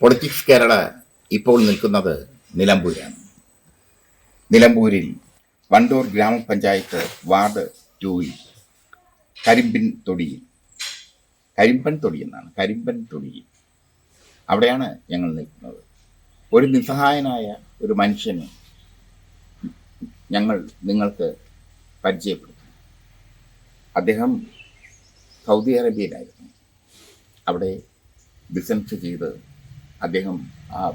Politics Kerala ഇപ്പോൾ നിൽക്കുന്നത് നിലമ്പൂരാണ്. നിലമ്പൂരിൽ വണ്ടൂർ ഗ്രാമപഞ്ചായത്ത് വാർഡ് ടൂയിൽ കരിമ്പിൻ തൊടിയിൽ. കരിമ്പൻ തൊടി എന്നാണ് കരിമ്പൻ തൊടിയിൽ അവിടെയാണ് ഞങ്ങൾ നിൽക്കുന്നത്. ഒരു നിസ്സഹായനായ ഒരു മനുഷ്യനെ ഞങ്ങൾ നിങ്ങൾക്ക് പരിചയപ്പെടുത്തും. അദ്ദേഹം സൗദി അറേബ്യയിലായിരുന്നു. അവിടെ ബിസിനസ് ചെയ്ത് അദ്ദേഹം ആ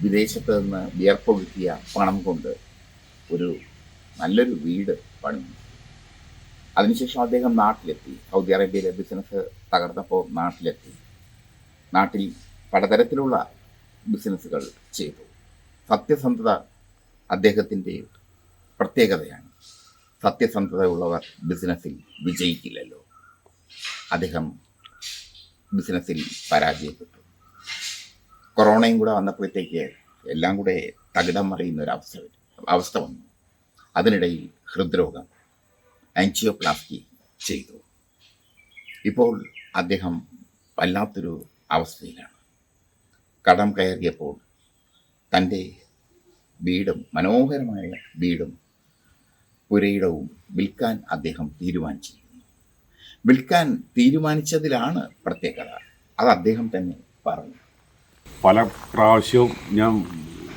വിദേശത്ത് നിന്ന് വിയർപ്പൊഴുക്കിയ പണം കൊണ്ട് ഒരു നല്ലൊരു വീട് പണിഞ്ഞു അതിനുശേഷം അദ്ദേഹം നാട്ടിലെത്തി. സൗദി അറേബ്യയിലെ ബിസിനസ് തകർന്നപ്പോൾ നാട്ടിലെത്തി. നാട്ടിൽ പലതരത്തിലുള്ള ബിസിനസ്സുകൾ ചെയ്തു. സത്യസന്ധത അദ്ദേഹത്തിന്റെ പ്രത്യേകതയാണ്. സത്യസന്ധതയുള്ളവർ ബിസിനസ്സിൽ വിജയിക്കില്ലല്ലോ. അദ്ദേഹം ബിസിനസ്സിൽ പരാജയപ്പെട്ടു. കൊറോണയും കൂടെ വന്നപ്പോഴത്തേക്ക് എല്ലാം കൂടെ തകിടം മറിയുന്ന ഒരു അവസ്ഥ അവസ്ഥ വന്നു. അതിനിടയിൽ ഹൃദ്രോഗം ആൻജിയോപ്ലാസ്റ്റി ചെയ്തു. ഇപ്പോൾ അദ്ദേഹം വല്ലാത്തൊരു അവസ്ഥയിലാണ്. കടം കയറിയപ്പോൾ തന്റെ വീടും മനോഹരമായ വീടും പുരയിടവും വിൽക്കാൻ അദ്ദേഹം തീരുമാനിച്ചിരിക്കുന്നു വിൽക്കാൻ തീരുമാനിച്ചതിലാണ് പ്രത്യേകത. അത് അദ്ദേഹം തന്നെ പറഞ്ഞു. പല പ്രാവശ്യവും ഞാൻ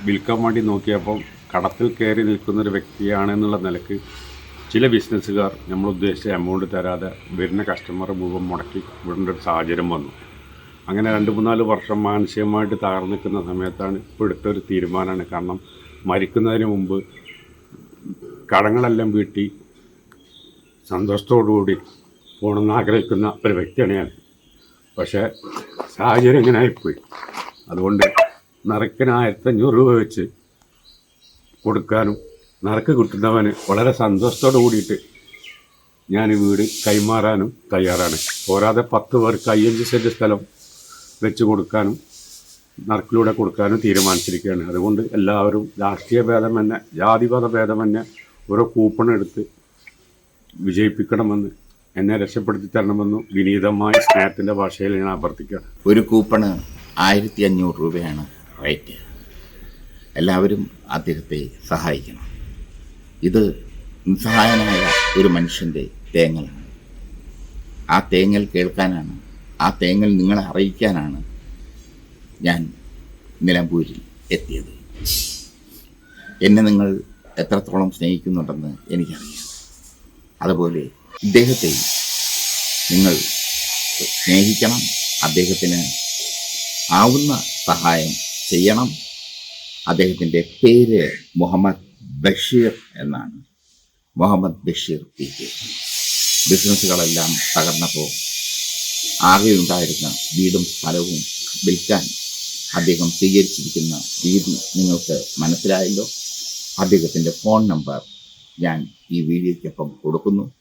വിൽക്കാൻ വേണ്ടി നോക്കിയപ്പോൾ കടത്തിൽ കയറി നിൽക്കുന്ന ഒരു വ്യക്തിയാണെന്നുള്ള നിലയ്ക്ക് ചില ബിസിനസ്സുകാർ നമ്മൾ ഉദ്ദേശിച്ച എമൗണ്ട് തരാതെ വരുന്ന കസ്റ്റമർ മുഴുവൻ മുടക്കി വിടേണ്ട ഒരു സാഹചര്യം വന്നു. അങ്ങനെ രണ്ട് മൂന്നാൽ വർഷം മാനസികമായിട്ട് തകർന്നു നിൽക്കുന്ന സമയത്താണ് ഇപ്പോൾ എടുത്തൊരു തീരുമാനമാണ്. കാരണം മരിക്കുന്നതിന് മുമ്പ് കടങ്ങളെല്ലാം വീട്ടി സന്തോഷത്തോടുകൂടി പോകണമെന്ന് ആഗ്രഹിക്കുന്ന ഒരു വ്യക്തിയാണ് ഞാൻ. പക്ഷേ സാഹചര്യം ഇങ്ങനെ ആയിപ്പോയി. അതുകൊണ്ട് നറുക്കിന് ആയിരത്തഞ്ഞൂറ് രൂപ വെച്ച് കൊടുക്കാനും നറുക്ക് കിട്ടുന്നവന് വളരെ സന്തോഷത്തോടു കൂടിയിട്ട് ഞാൻ ഈ വീട് കൈമാറാനും തയ്യാറാണ്. പോരാതെ പത്ത് പേർക്ക് അയ്യഞ്ച് സെന്റ് സ്ഥലം വെച്ച് കൊടുക്കാനും നറുക്കിലൂടെ കൊടുക്കാനും തീരുമാനിച്ചിരിക്കുകയാണ്. അതുകൊണ്ട് എല്ലാവരും രാഷ്ട്രീയ ഭേദം തന്നെ ജാതിമത ഭേദം തന്നെ ഓരോ കൂപ്പൺ എടുത്ത് വിജയിപ്പിക്കണമെന്ന് എന്നെ രക്ഷപ്പെടുത്തി തരണമെന്നും വിനീതമായ സ്നേഹത്തിന്റെ ഭാഷയിൽ ഞാൻ അഭ്യർത്ഥിക്കുകയാണ്. ഒരു കൂപ്പണ് ആയിരത്തി അഞ്ഞൂറ് രൂപയാണ് റേറ്റ്. എല്ലാവരും അദ്ദേഹത്തെ സഹായിക്കണം. ഇത് നിസ്സഹായനായ ഒരു മനുഷ്യന്റെ തേങ്ങലാണ്. ആ തേങ്ങൽ കേൾക്കാനാണ് ആ തേങ്ങൽ നിങ്ങളെ അറിയിക്കാനാണ് ഞാൻ നിലമ്പൂരിൽ എത്തിയത്. എന്നെ നിങ്ങൾ എത്രത്തോളം സ്നേഹിക്കുന്നുണ്ടെന്ന് എനിക്കറിയാം. അതുപോലെ ഇദ്ദേഹത്തെ നിങ്ങൾ സ്നേഹിക്കണം. അദ്ദേഹത്തിന് ആവുന്ന സഹായം ചെയ്യണം. അദ്ദേഹത്തിന്റെ പേര് മുഹമ്മദ് ബഷീർ എന്നാണ്. Muhammad Basheer P K. ബിസിനസ്സുകളെല്ലാം തകർന്നപ്പോൾ ആകെ ഉണ്ടായിരുന്ന വീടും സ്ഥലവും വിൽക്കാൻ അദ്ദേഹം സ്വീകരിച്ചിരിക്കുന്ന രീതി നിങ്ങൾക്ക് മനസ്സിലായല്ലോ? അദ്ദേഹത്തിന്റെ ഫോൺ നമ്പർ ഞാൻ ഈ വീഡിയോയ്ക്കൊപ്പം കൊടുക്കുന്നു.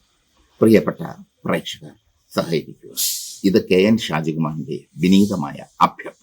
പ്രിയപ്പെട്ട പ്രേക്ഷകർ സഹകരിക്കുക. ഇത് കെ എൻ ഷാജികുമാറിന്റെ വിനീതമായ അഭ്യർത്ഥന.